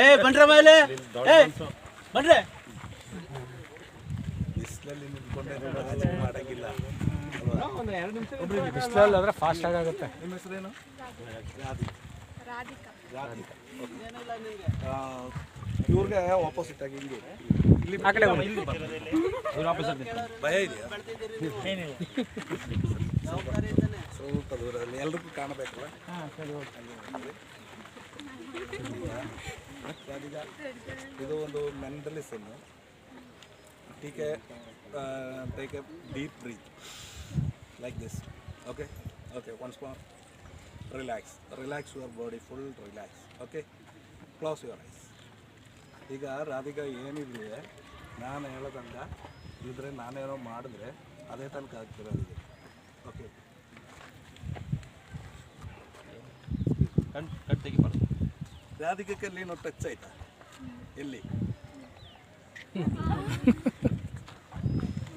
ಏ ಬಂಡ್ರ ಮೇಲೆ ಏ ಬಂಡ್ರೆ ಮಾಡಂಗಿಲ್ಲ? ಬಿಸಿಲಲ್ಲಿ ಆದರೆ ಫಾಸ್ಟ್ ಆಗುತ್ತೆ. ನಿಮ್ಮ ಹೆಸರೇನು? ರಾಧಿಕಾ. ರಾಧಿಕಾ. ಆ, ಇವ್ರಿಗೆ ಆಪೋಸಿಟ್ ಆಗಿ ಹಿಂಗೆ. ಇಲ್ಲಿ ಆ ಕಡೆ ಇಲ್ಲಿ ಭಯ ಇದೆಯಾ? ಸ್ವಲ್ಪ ದೂರದಲ್ಲಿ ಎಲ್ರಿಗೂ ಕಾಣಬೇಕಲ್ಲ? ಇದು ಒಂದು ಮೆಂಟಲಿಸಮ್ ಟೀಕೆ take a deep breath like this okay okay once more relax relax your body full relax okay close your eyes ಈಗ ರಾಧಿಕಾ ಏನಿದ್ರೆ ನಾನು ಹೇಳೋದಂಗ ಇದ್ರೆ ನಾನೇನೋ ಮಾಡಿದ್ರೆ ಅದೇ ತನಕ ಆಗ್ತಿರೋದು ಓಕೆ ಕಣ್ ಕಣ್ ತೆಗಿಬಾರ್ದು. ರಾಧಿಕಕ್ಕೆ ಏನೋ ಟಚ್ ಆಯ್ತಾ? ಎಲ್ಲಿ?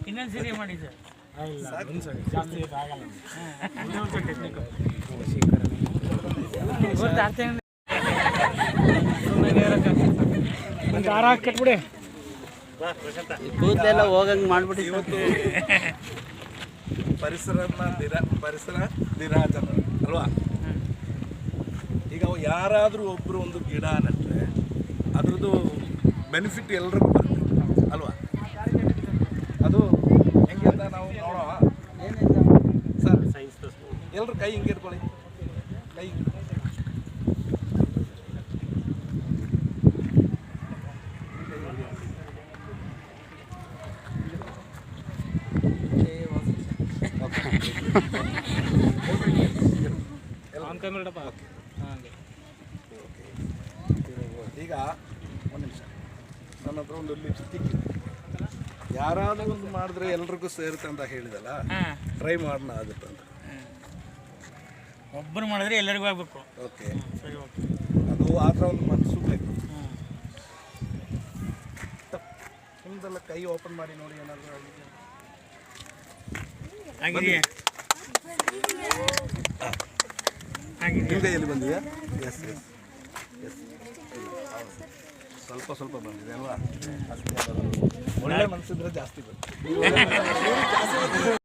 ಇನ್ನೊಂದು ಸರಿ ಮಾಡಿ ಸರ್. ಕಟ್ಬಿಡಿ ಕೂದಲೆಲ್ಲ ಹೋಗಂಗ್ ಮಾಡ್ಬಿಟ್ಟು ಇವತ್ತು ಪರಿಸರ ದಿನ ಪರಿಸರ ದಿನಾಚರ ಅಲ್ವಾ? ಈಗ ಯಾರಾದರೂ ಒಬ್ಬರು ಒಂದು ಗಿಡ ನೆಟ್ಟರೆ ಅದ್ರದ್ದು ಬೆನಿಫಿಟ್ ಎಲ್ರಿಗೂ ಬರುತ್ತೆ. ಅಲ್ವಾ? ಅದು ಹೆಂಗೆ ಅಂತ ನಾವು ನೋಡೋಣ. ಸರ್ ಎಲ್ಲರೂ ಕೈ ಹಿಂಗೆ ಇಟ್ಕೊಳ್ಳಿ. ಕೈ ಹಿಂಗೆ. ಆನ್ ಕ್ಯಾಮ್ರಾ ಹಾಗೆ. ಈಗ ಒಂದು ನಿಮಿಷ. ನನ್ನ ಹತ್ರ ಒಂದು ಇದೆ. ಯಾರಾದರೂ ಒಂದು ಮಾಡಿದ್ರೆ ಎಲ್ರಿಗೂ ಸೇರುತ್ತೆ ಅಂತ ಹೇಳಿದಲ್ಲ ಟ್ರೈ ಮಾಡೋಣ ಆಗುತ್ತೆ ಅಂತ. ಒಬ್ಬರು ಮಾಡಿದ್ರೆ ಎಲ್ಲರಿಗೂ ಆಗ್ಬೇಕು. ಓಕೆ ಸರಿ ಓಕೆ ಅದು ಆ ಥರ ಒಂದು ಮನಸ್ಸು ಬೇಕು. ನಿಮ್ದೆಲ್ಲ ಕೈ ಓಪನ್ ಮಾಡಿ ನೋಡಿ ಏನಾದರೂ ಆಗಿದೆಯಾ? ಆಗಿದೆ ನಿಮ್ಮ ಕೈಯಲ್ಲಿ ಬಂದಿದೆಯಾ? ಎಸ್ ಎಸ್ ಎಸ್ ಸ್ವಲ್ಪ ಸ್ವಲ್ಪ ಬಂದಿದೆ ಅಲ್ವಾ. ಒಳ್ಳೆ ಮನಸ್ಸಿದ್ರೆ ಜಾಸ್ತಿ ಬರುತ್ತೆ